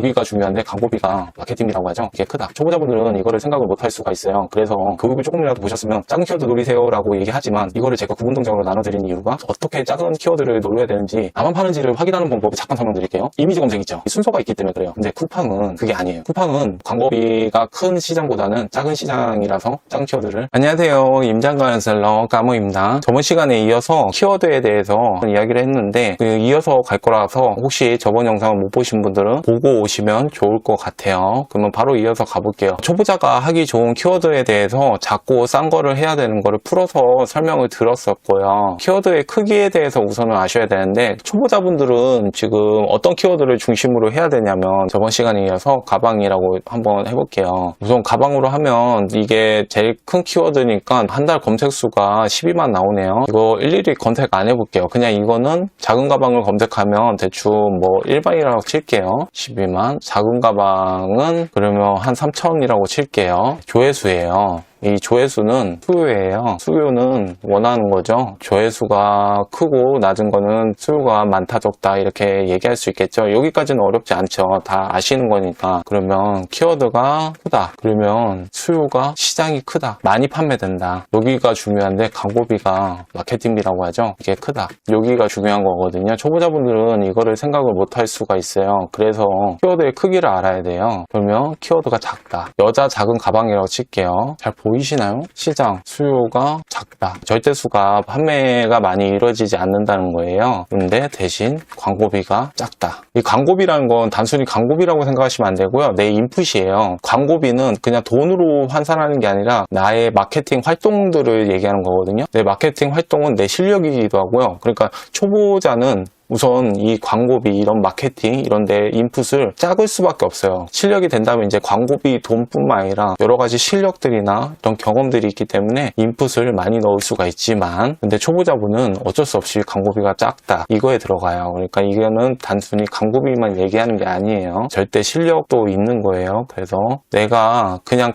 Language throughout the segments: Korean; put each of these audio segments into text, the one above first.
여기가 중요한데 광고비가 마케팅이라고 하죠. 이게 크다. 초보자분들은 이거를 생각을 못 할 수가 있어요. 그래서 교육을 조금이라도 보셨으면 작은 키워드 노리세요라고 얘기하지만 이거를 제가 구분 동작으로 나눠드린 이유가 어떻게 작은 키워드를 노려야 되는지 나만 파는지를 확인하는 방법을 잠깐 설명드릴게요. 이미지 검색 있죠. 순서가 있기 때문에 그래요. 근데 쿠팡은 그게 아니에요. 쿠팡은 광고비가 큰 시장보다는 작은 시장이라서 작은 키워드를 안녕하세요. 임장관 셀러 까모입니다. 저번 시간에 이어서 키워드에 대해서 이야기를 했는데 그 이어서 갈 거라서 혹시 저번 영상을 못 보신 분들은 보고 오시면 좋을 것 같아요. 그러면 바로 이어서 가볼게요. 초보자가 하기 좋은 키워드에 대해서 작고 싼 거를 해야 되는 거를 풀어서 설명을 들었었고요. 키워드의 크기에 대해서 우선은 아셔야 되는데 초보자분들은 지금 어떤 키워드를 중심으로 해야 되냐면 저번 시간에 이어서 가방이라고 한번 해볼게요. 우선 가방으로 하면 이게 제일 큰 키워드니까 한 달 검색 수가 12만 나오네요. 이거 일일이 검색 안 해볼게요. 그냥 이거는 작은 가방을 검색하면 대충 뭐 일반이라고 칠게요. 12만. 작은 가방은 그러면 한 3천이라고 칠게요. 조회수예요. 이 조회수는 수요예요. 수요는 원하는 거죠. 조회수가 크고 낮은 거는 수요가 많다 적다 이렇게 얘기할 수 있겠죠. 여기까지는 어렵지 않죠. 다 아시는 거니까. 그러면 키워드가 크다. 그러면 수요가 시장이 크다. 많이 판매된다. 여기가 중요한데 광고비가 마케팅비라고 하죠. 이게 크다. 여기가 중요한 거거든요. 초보자분들은 이거를 생각을 못 할 수가 있어요. 그래서 키워드의 크기를 알아야 돼요. 그러면 키워드가 작다. 여자 작은 가방이라고 칠게요. 잘 보 이시나요? 시장 수요가 작다. 절대수가 판매가 많이 이루어지지 않는다는 거예요. 근데 대신 광고비가 작다. 이 광고비라는 건 단순히 광고비라고 생각하시면 안 되고요. 내 인풋이에요. 광고비는 그냥 돈으로 환산하는 게 아니라 나의 마케팅 활동들을 얘기하는 거거든요. 내 마케팅 활동은 내 실력이기도 하고요. 그러니까 초보자는 우선 이 광고비 이런 마케팅 이런 데 인풋을 작을 수밖에 없어요. 실력이 된다면 이제 광고비 돈뿐만 아니라 여러 가지 실력들이나 이런 경험들이 있기 때문에 인풋을 많이 넣을 수가 있지만 근데 초보자분은 어쩔 수 없이 광고비가 작다 이거에 들어가요. 그러니까 이거는 단순히 광고비만 얘기하는 게 아니에요. 절대 실력도 있는 거예요. 그래서 내가 그냥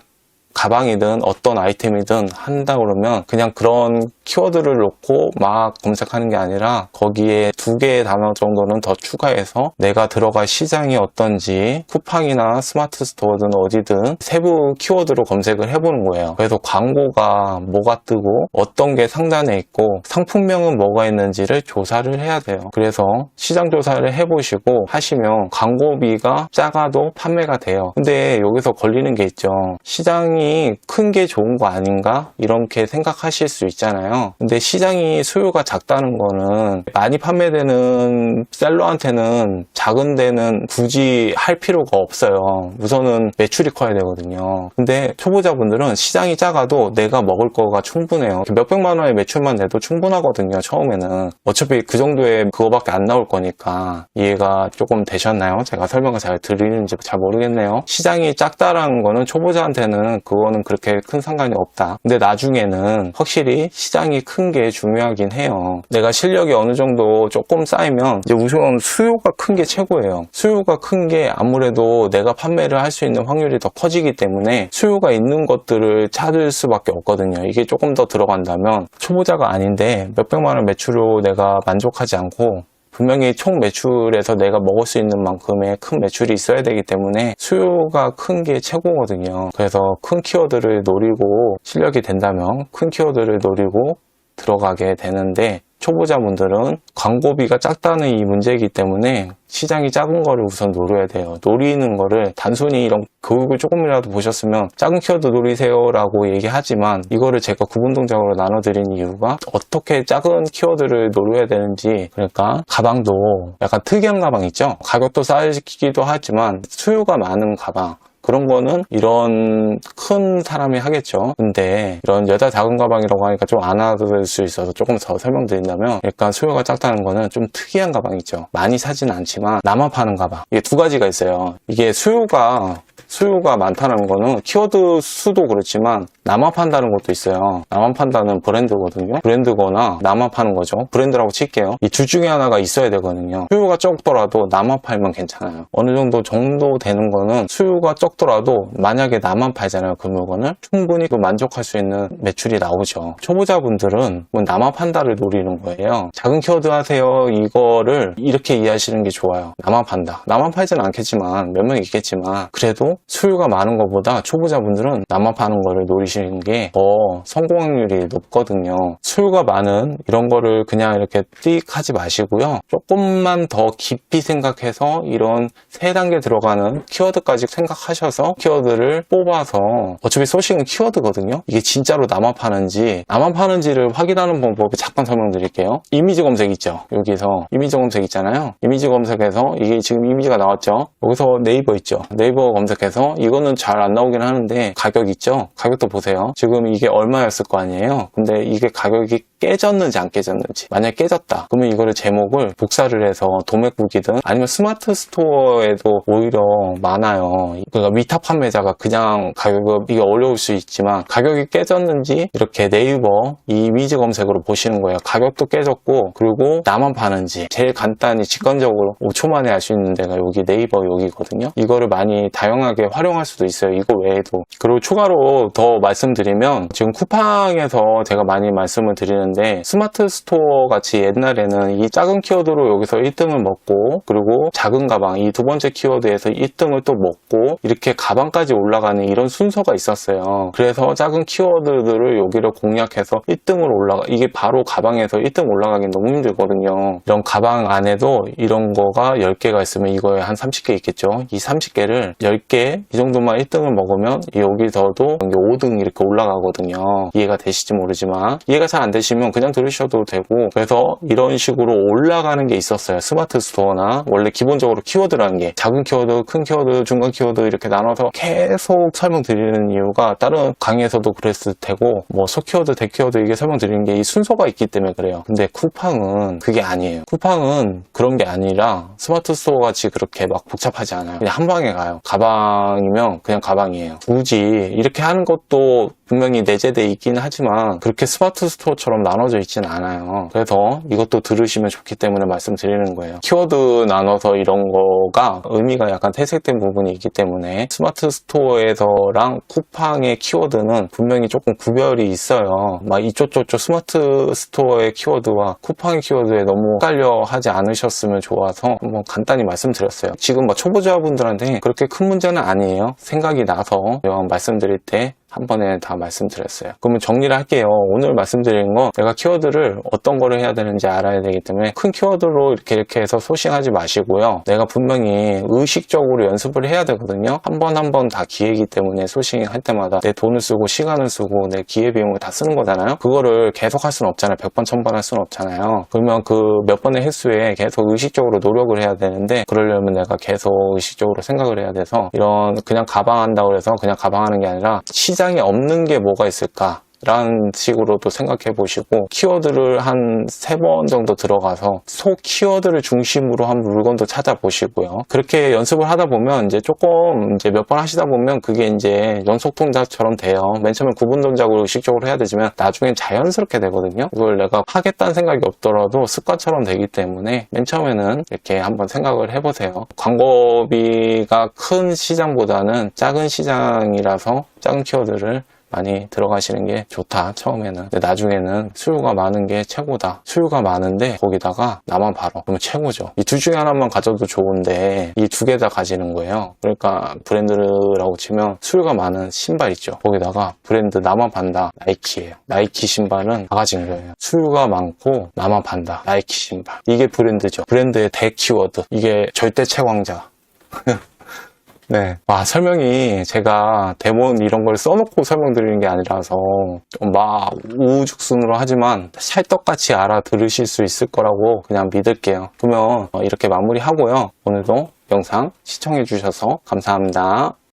가방이든 어떤 아이템이든 한다 그러면 그냥 그런 키워드를 놓고 막 검색하는 게 아니라 거기에 두 개의 단어 정도는 더 추가해서 내가 들어갈 시장이 어떤지 쿠팡이나 스마트 스토어든 어디든 세부 키워드로 검색을 해보는 거예요. 그래서 광고가 뭐가 뜨고 어떤 게 상단에 있고 상품명은 뭐가 있는지를 조사를 해야 돼요. 그래서 시장 조사를 해보시고 하시면 광고비가 작아도 판매가 돼요. 근데 여기서 걸리는 게 있죠. 시장이 큰 게 좋은 거 아닌가? 이렇게 생각하실 수 있잖아요. 근데 시장이 수요가 작다는 거는 많이 판매되는 셀러한테는 작은 데는 굳이 할 필요가 없어요. 우선은 매출이 커야 되거든요. 근데 초보자분들은 시장이 작아도 내가 먹을 거가 충분해요. 몇백만 원의 매출만 내도 충분하거든요. 처음에는. 어차피 그 정도의 그거밖에 안 나올 거니까 이해가 조금 되셨나요? 제가 설명을 잘 드리는지 잘 모르겠네요. 시장이 작다라는 거는 초보자한테는 그 거는 그렇게 큰 상관이 없다. 근데 나중에는 확실히 시장이 큰 게 중요하긴 해요. 내가 실력이 어느 정도 조금 쌓이면 이제 우선 수요가 큰 게 최고예요. 수요가 큰 게 아무래도 내가 판매를 할 수 있는 확률이 더 커지기 때문에 수요가 있는 것들을 찾을 수밖에 없거든요. 이게 조금 더 들어간다면 초보자가 아닌데 몇백만 원 매출로 내가 만족하지 않고 분명히 총 매출에서 내가 먹을 수 있는 만큼의 큰 매출이 있어야 되기 때문에 수요가 큰 게 최고거든요. 그래서 큰 키워드를 노리고 실력이 된다면 큰 키워드를 노리고 들어가게 되는데 초보자분들은 광고비가 작다는 이 문제이기 때문에 시장이 작은 거를 우선 노려야 돼요. 노리는 거를 단순히 이런 교육을 조금이라도 보셨으면 작은 키워드 노리세요 라고 얘기하지만 이거를 제가 구분 동작으로 나눠드린 이유가 어떻게 작은 키워드를 노려야 되는지 그러니까 가방도 약간 특이한 가방 있죠? 가격도 싸지기도 하지만 수요가 많은 가방 그런 거는 이런 큰 사람이 하겠죠. 근데 이런 여자 작은 가방이라고 하니까 좀 안 알아들 수 있어서 조금 더 설명드린다면 약간 수요가 작다는 거는 좀 특이한 가방 있죠. 많이 사지는 않지만 나만 파는 가방. 이게 두 가지가 있어요. 이게 수요가 수요가 많다는 거는 키워드 수도 그렇지만 나만 판다는 것도 있어요. 나만 판다는 브랜드거든요. 브랜드거나 나만 파는 거죠. 브랜드라고 칠게요. 이 둘 중에 하나가 있어야 되거든요. 수요가 적더라도 나만 팔면 괜찮아요. 어느 정도 정도 되는 거는 수요가 적더라도 만약에 나만 팔잖아요. 그 물건을 충분히 그 만족할 수 있는 매출이 나오죠. 초보자분들은 뭐 나만 판다를 노리는 거예요. 작은 키워드 하세요. 이거를 이렇게 이해하시는 게 좋아요. 나만 판다. 나만 팔진 않겠지만 몇 명 있겠지만 그래도 수요가 많은 것보다 초보자분들은 나만 파는 거를 노리시 는 게 더 성공 확률이 높거든요. 수요가 많은 이런 거를 그냥 이렇게 띡 하지 마시고요. 조금만 더 깊이 생각해서 이런 세 단계 들어가는 키워드까지 생각하셔서 키워드를 뽑아서 어차피 소싱은 키워드거든요. 이게 진짜로 나만 파는지 나만 파는지를 확인하는 방법을 잠깐 설명드릴게요. 이미지 검색 있죠. 여기서 이미지 검색 있잖아요. 이미지 검색해서 이게 지금 이미지가 나왔죠. 여기서 네이버 있죠. 네이버 검색해서 이거는 잘 안 나오긴 하는데 가격 있죠. 가격도 보세요. 지금 이게 얼마였을 거 아니에요. 근데 이게 가격이 깨졌는지 안 깨졌는지. 만약 깨졌다. 그러면 이거를 제목을 복사를 해서 도매국이든 아니면 스마트 스토어에도 오히려 많아요. 그러니까 위탁 판매자가 그냥 가격이 어려울 수 있지만 가격이 깨졌는지 이렇게 네이버 이 이미지 검색으로 보시는 거예요. 가격도 깨졌고 그리고 나만 파는지 제일 간단히 직관적으로 5초 만에 알 수 있는 데가 여기 네이버 여기거든요. 이거를 많이 다양하게 활용할 수도 있어요. 이거 외에도. 그리고 추가로 더 말씀드리면 지금 쿠팡에서 제가 많이 말씀을 드리는 데 스마트 스토어 같이 옛날에는 이 작은 키워드로 여기서 1등을 먹고 그리고 작은 가방 이 두 번째 키워드에서 1등을 또 먹고 이렇게 가방까지 올라가는 이런 순서가 있었어요. 그래서 작은 키워드들을 여기를 공략해서 1등으로 올라가 이게 바로 가방에서 1등 올라가기 너무 힘들거든요. 이런 가방 안에도 이런 거가 10개가 있으면 이거에 한 30개 있겠죠. 이 30개를 10개 이 정도만 1등을 먹으면 여기서도 5등 이렇게 올라가거든요. 이해가 되실지 모르지만 이해가 잘 안 되시면 그냥 들으셔도 되고 그래서 이런 식으로 올라가는 게 있었어요. 스마트 스토어나 원래 기본적으로 키워드라는 게 작은 키워드, 큰 키워드, 중간 키워드 이렇게 나눠서 계속 설명드리는 이유가 다른 강의에서도 그랬을 테고 뭐 소키워드, 대키워드 이게 설명드리는 게 이 순서가 있기 때문에 그래요. 근데 쿠팡은 그게 아니에요. 쿠팡은 그런 게 아니라 스마트 스토어 같이 그렇게 막 복잡하지 않아요. 그냥 한 방에 가요. 가방이면 그냥 가방이에요. 굳이 이렇게 하는 것도 분명히 내재돼 있긴 하지만 그렇게 스마트 스토어처럼 나눠져 있지는 않아요. 그래서 이것도 들으시면 좋기 때문에 말씀드리는 거예요. 키워드 나눠서 이런 거가 의미가 약간 퇴색된 부분이 있기 때문에 스마트 스토어에서랑 쿠팡의 키워드는 분명히 조금 구별이 있어요. 막 이쪽 저쪽 스마트 스토어의 키워드와 쿠팡의 키워드에 너무 헷갈려 하지 않으셨으면 좋아서 한번 간단히 말씀드렸어요. 지금 막 초보자분들한테 그렇게 큰 문제는 아니에요. 생각이 나서 말씀드릴 때 한 번에 다 말씀드렸어요. 그러면 정리를 할게요. 오늘 말씀드린 건 내가 키워드를 어떤 거를 해야 되는지 알아야 되기 때문에 큰 키워드로 이렇게 이렇게 해서 소싱하지 마시고요. 내가 분명히 의식적으로 연습을 해야 되거든요. 한 번 한 번 다 기회이기 때문에 소싱 할 때마다 내 돈을 쓰고 시간을 쓰고 내 기회 비용을 다 쓰는 거잖아요. 그거를 계속 할 수는 없잖아요. 100번, 1000번 할 수는 없잖아요. 그러면 그 몇 번의 횟수에 계속 의식적으로 노력을 해야 되는데 그러려면 내가 계속 의식적으로 생각을 해야 돼서 이런 그냥 가방 한다고 해서 그냥 가방 하는 게 아니라 시 장에 없는 게 뭐가 있을까? 라는 식으로도 생각해 보시고 키워드를 한 세 번 정도 들어가서 소 키워드를 중심으로 한 물건도 찾아보시고요. 그렇게 연습을 하다 보면 이제 조금 이제 몇 번 하시다 보면 그게 이제 연속 동작처럼 돼요. 맨 처음에 구분 동작으로 의식적으로 해야 되지만 나중엔 자연스럽게 되거든요. 이걸 내가 하겠다는 생각이 없더라도 습관처럼 되기 때문에 맨 처음에는 이렇게 한번 생각을 해보세요. 광고비가 큰 시장보다는 작은 시장이라서 작은 키워드를 많이 들어가시는 게 좋다 처음에는. 근데 나중에는 수요가 많은 게 최고다. 수요가 많은데 거기다가 나만 팔어 그러면 최고죠. 이 둘 중에 하나만 가져도 좋은데 이 두 개 다 가지는 거예요. 그러니까 브랜드라고 치면 수요가 많은 신발 있죠. 거기다가 브랜드 나만 판다. 나이키예요. 나이키 신발은 다 가진 거예요. 수요가 많고 나만 판다. 나이키 신발. 이게 브랜드죠. 브랜드의 대 키워드. 이게 절대 채광자 네. 와, 설명이 제가 대본 이런 걸 써놓고 설명드리는 게 아니라서 좀막 우후죽순으로 하지만 찰떡같이 알아들으실 수 있을 거라고 그냥 믿을게요. 그러면 어, 이렇게 마무리하고요. 오늘도 영상 시청해주셔서 감사합니다.